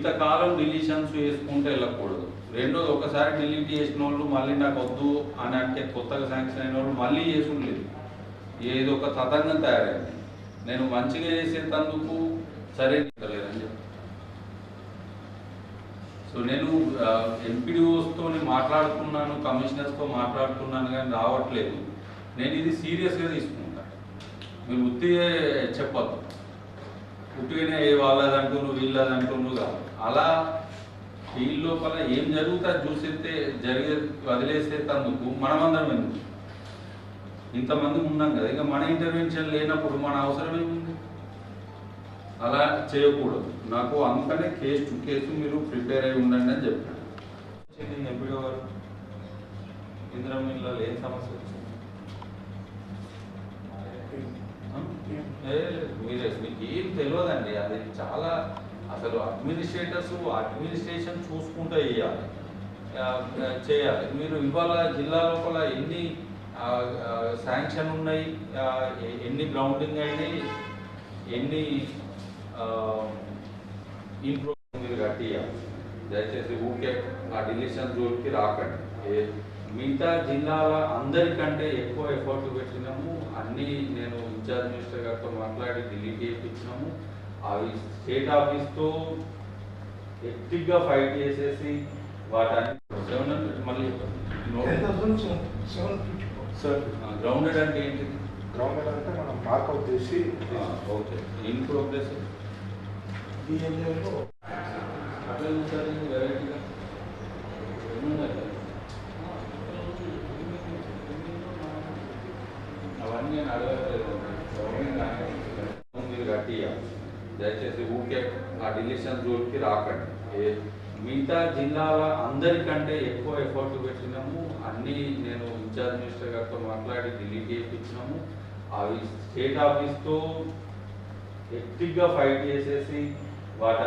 ఇంతకాలం డిలీషన్స్ వేసుకుంటే వెళ్ళకూడదు. రెండోది ఒకసారి డిలీట్ చేసిన వాళ్ళు మళ్ళీ నాకు వద్దు అని అంటే కొత్తగా శాంక్షన్ అయిన వాళ్ళు మళ్ళీ చేసుకుంటలేదు ఏదో ఒక తతంగం తయారైంది. నేను మంచిగా చేసేటందుకు సరే లేదని సో నేను ఎంపీడీఓస్తో మాట్లాడుతున్నాను కమిషనర్స్తో మాట్లాడుతున్నాను కానీ రావట్లేదు. నేను ఇది సీరియస్గా తీసుకుంటాను మీరు ఉత్తిగా చెప్పొద్దు. పుట్టిన ఏ వాళ్ళది అంటున్నారు వీళ్ళది అంటున్నారు కాదు అలా ఫీల్డ్ లోపల ఏం జరుగుతా చూసేస్తే జరిగే వదిలేసే తందుకు మనమందరం ఎందుకు? ఇంతమంది ఉన్నాం కదా. ఇంకా మన ఇంటర్వెన్షన్ లేనప్పుడు మన అవసరం ఏముంది? అలా చేయకూడదు. నాకు అందుకనే కేసు టు కేసు మీరు ప్రిపేర్ అయి ఉండండి అని చెప్పాను. వచ్చింది ఎంపీడో గారు ఇందిరం ఇళ్ళలో ఏం సమస్య వచ్చింది? మీరే మీకు ఏం తెలియదండి. అది చాలా అసలు అడ్మినిస్ట్రేటర్స్ అడ్మినిస్ట్రేషన్ చూసుకుంటూ చేయాలి చేయాలి. మీరు ఇవాళ జిల్లా లోపల ఎన్ని శాంక్షన్ ఉన్నాయి? ఎన్ని గ్రౌండింగ్ అయినాయి ఎన్ని ఇంప్రూవ్ మీరు కట్టియాలి దయచేసి ఊకే ఆ డిలిషన్ జోలికి రాకండి. మిగతా జిల్లాల అందరికంటే ఎక్కువ ఎఫర్ట్ పెట్టినాము. అన్ని నేను ఇన్ఛార్జ్ మినిస్టర్ గారితో మాట్లాడి డిలీట్ చేయించినాము. అవి స్టేట్ ఆఫీస్తో ఎక్టివ్గా ఫైట్ చేసేసి వాటన్ని సెవెన్ హండ్రెడ్ మళ్ళీ సార్ గ్రౌండెడ్ అంటే ఏంటిది? గ్రౌండ్ అంటే మనం మార్కౌట్ చేసి ఓకే ఇన్ ప్రోగ్రెస్ అట్లా చూసారు వెరైటీగా నేను అడగలేదు మీరు కట్టియాలి దయచేసి ఊకే ఆ డిలిషన్ రూల్కి రాకండి. ఏ- మిగతా జిల్లాల అందరికంటే ఎక్కువ ఎఫర్ట్ పెట్టినాము. అన్ని నేను ఇన్ఛార్జ్ మినిస్టర్ గారితో మాట్లాడి ఢిల్లీ చేయించినాము. అవి స్టేట్ ఆఫీస్తో ఎక్టివ్గా ఫైట్ చేసేసి వాటి